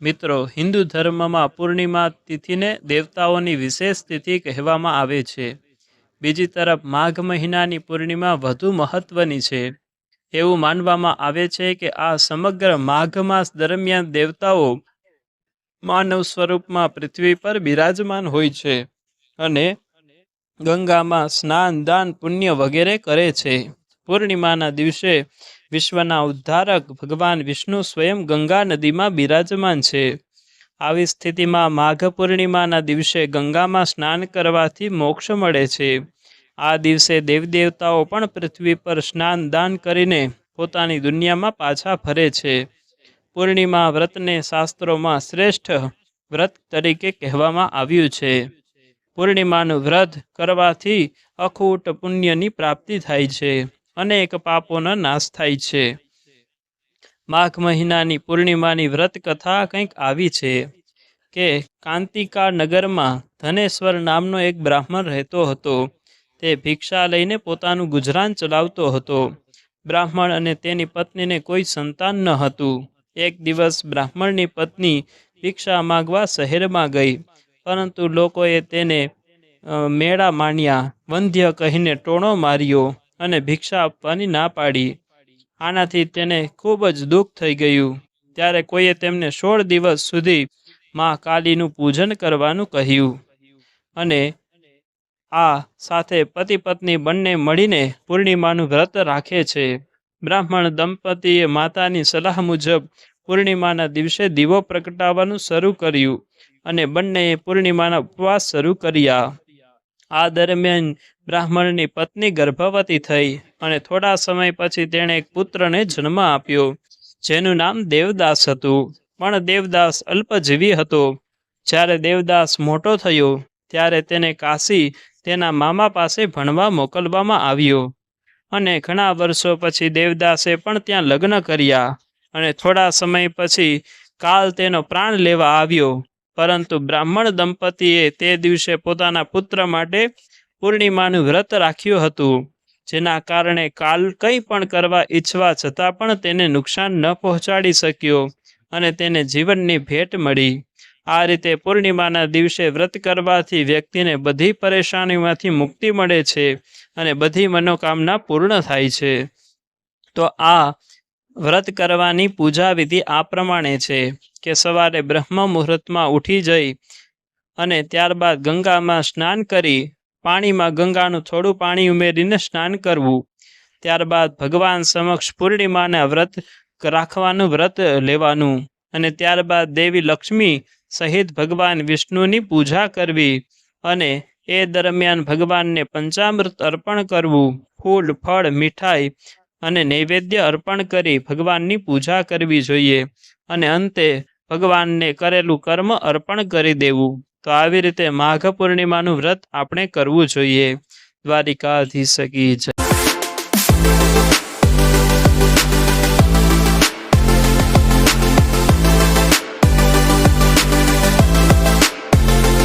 મિત્રો, હિન્દુ ધર્મમાં પૂર્ણિમા તિથિને દેવતાઓની વિશેષ તિથિ કહેવામાં આવે છે. બીજી તરફ, માઘ મહિનાની પૂર્ણિમા વધુ મહત્વની છે. એવું માનવામાં આવે છે કે આ સમગ્ર માઘ માસ દરમિયાન દેવતાઓ માનવ સ્વરૂપમાં પૃથ્વી પર બિરાજમાન હોય છે અને ગંગામાં સ્નાન, દાન, પુણ્ય વગેરે કરે છે. પૂર્ણિમાના દિવસે વિશ્વના ઉદ્ધારક ભગવાન વિષ્ણુ સ્વયં ગંગા નદીમાં બિરાજમાન છે. આવી સ્થિતિમાં માઘ પૂર્ણિમાના દિવસે ગંગામાં સ્નાન કરવાથી મોક્ષ મળે છે. આ દિવસે દેવદેવતાઓ પણ પૃથ્વી પર સ્નાન દાન કરીને પોતાની દુનિયામાં પાછા ફરે છે. પૂર્ણિમા વ્રતને શાસ્ત્રોમાં શ્રેષ્ઠ વ્રત તરીકે કહેવામાં આવ્યું છે. પૂર્ણિમાનું વ્રત કરવાથી અખૂટ પુણ્યની પ્રાપ્તિ થાય છે. અનેક પાપોનો નાશ થાય છે. માઘ મહિનાની પૂર્ણિમાની વ્રત કથા કંઈક આવી છે કે કાંતિકા નગરમાં ધનેશ્વર નામનો એક બ્રાહ્મણ રહેતો હતો. તે ભિક્ષા લઈને પોતાનું ગુજરાન ચલાવતો હતો. બ્રાહ્મણ અને તેની પત્નીને કોઈ સંતાન ન હતું. એક દિવસ બ્રાહ્મણની પત્ની ભિક્ષા માગવા શહેરમાં ગઈ, પરંતુ લોકોએ તેને મેળા માણ્યા, વંધ્ય કહીને ટોણો માર્યો. અને ભિક્ષા આપવાની ના પાડી. આનાથી તેને ખૂબ જ દુઃખ થઈ ગયું. ત્યારે કોઈએ તેમને સોળ દિવસ સુધી મા કાલીનું પૂજન કરવાનું કહ્યું. અને આ સાથે પતિ પત્ની બંને મળીને પૂર્ણિમાનું વ્રત રાખે છે. બ્રાહ્મણ દંપતીએ માતાની સલાહ મુજબ પૂર્ણિમાના દિવસે દીવો પ્રગટાવવાનું શરૂ કર્યું અને બંનેએ પૂર્ણિમાના ઉપવાસ શરૂ કર્યા. આ દરમિયાન બ્રાહ્મણની પત્ની ગર્ભવતી થઈ અને થોડા સમય પછી તેણે એક પુત્રને જન્મ આપ્યો, જેનું નામ દેવદાસ હતું. પણ દેવદાસ અલ્પજીવી હતો. જ્યારે દેવદાસ મોટો થયો, ત્યારે તેને કાશી તેના મામા પાસે ભણવા મોકલવામાં આવ્યો. અને ઘણા વર્ષો પછી દેવદાસે પણ ત્યાં લગ્ન કર્યા અને થોડા સમય પછી કાલ તેનો પ્રાણ લેવા આવ્યો. પરંતુ બ્રાહ્મણ દંપતીએ તે દિવસે પોતાના પુત્ર માટે પૂર્ણિમાનું વ્રત રાખ્યું હતું, જેના કારણે કાલ કંઈ પણ કરવા ઈચ્છવા છતાં પણ તેને નુકસાન ન પહોંચાડી શક્યો અને તેને જીવનની ભેટ મળી. આ રીતે પૂર્ણિમાના દિવસે વ્રત કરવાથી વ્યક્તિને બધી પરેશાનીમાંથી મુક્તિ મળે છે અને બધી મનોકામના પૂર્ણ થાય છે. તો આ વ્રત કરવાની પૂજા વિધિ આ પ્રમાણે છે કે સવારે બ્રહ્મ મુહૂર્તમાં ઉઠી જઈ અને ત્યારબાદ ગંગામાં સ્નાન કરી પાણીમાં ગંગાનું થોડું પાણી ઉમેરીને સ્નાન કરવું. ત્યારબાદ ભગવાન સમક્ષ પૂર્ણિમાના વ્રત રાખવાનું વ્રત લેવાનું અને ત્યારબાદ દેવી લક્ષ્મી સહિત ભગવાન વિષ્ણુની પૂજા કરવી અને એ દરમિયાન ભગવાનને પંચામૃત અર્પણ કરવું. ફૂલ, ફળ, મીઠાઈ અને નૈવેદ્ય અર્પણ કરી ભગવાનની પૂજા કરવી જોઈએ અને અંતે ભગવાનને કરેલું કર્મ અર્પણ કરી દેવું. તો આવી રીતે માઘ પૂર્ણિમાનું વ્રત આપણે કરવું જોઈએ. દ્વારિકાધીશ કી જય.